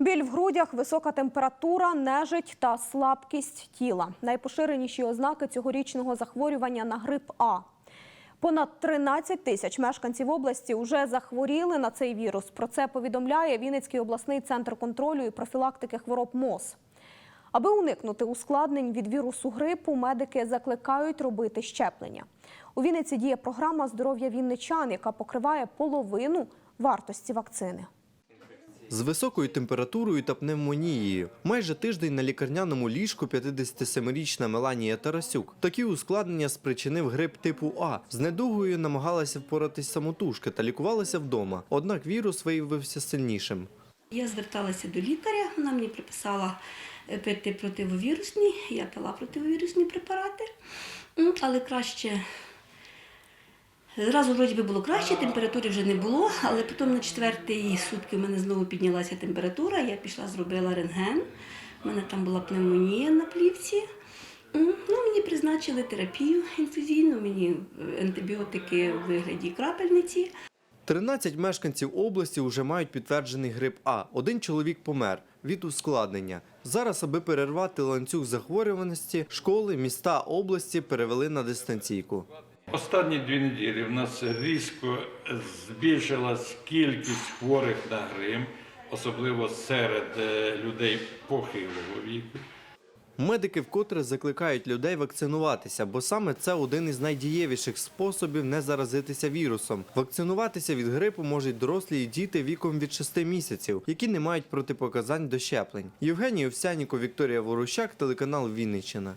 Біль в грудях, висока температура, нежить та слабкість тіла. Найпоширеніші ознаки цьогорічного захворювання на грип А. Понад 13 тисяч мешканців області вже захворіли на цей вірус. Про це повідомляє Вінницький обласний центр контролю і профілактики хвороб МОЗ. Аби уникнути ускладнень від вірусу грипу, медики закликають робити щеплення. У Вінниці діє програма здоров'я вінничан, яка покриває половину вартості вакцини. З високою температурою та пневмонією. Майже тиждень на лікарняному ліжку 57-річна Меланія Тарасюк. Такі ускладнення спричинив грип типу А. З недугою намагалася впоратись самотужки та лікувалася вдома. Однак вірус виявився сильнішим. Я зверталася до лікаря, вона мені приписала е, пити противовірусні, я пила противовірусні препарати, але краще. Зразу вроді би було краще, температури вже не було, але потім на четвертий сутки в мене знову піднялася температура, я пішла, зробила рентген, у мене там була пневмонія на плівці. Ну, мені призначили терапію інфузійну, мені е, антибіотики в вигляді крапельниці. 13 мешканців області вже мають підтверджений грип А. Один чоловік помер від ускладнення. Зараз, аби перервати ланцюг захворюваності, школи, міста області перевели на дистанційку. Останні дві неділі в нас різко збільшилась кількість хворих на грим, особливо серед е, людей похилого віку. Медики вкотре закликають людей вакцинуватися, бо саме це один із найдієвіших способів не заразитися вірусом. Вакцинуватися від грипу можуть дорослі і діти віком від 6 місяців, які не мають протипоказань до щеплень. Євгеній Овсяніко, Вікторія Ворущак, телеканал Вінниччина.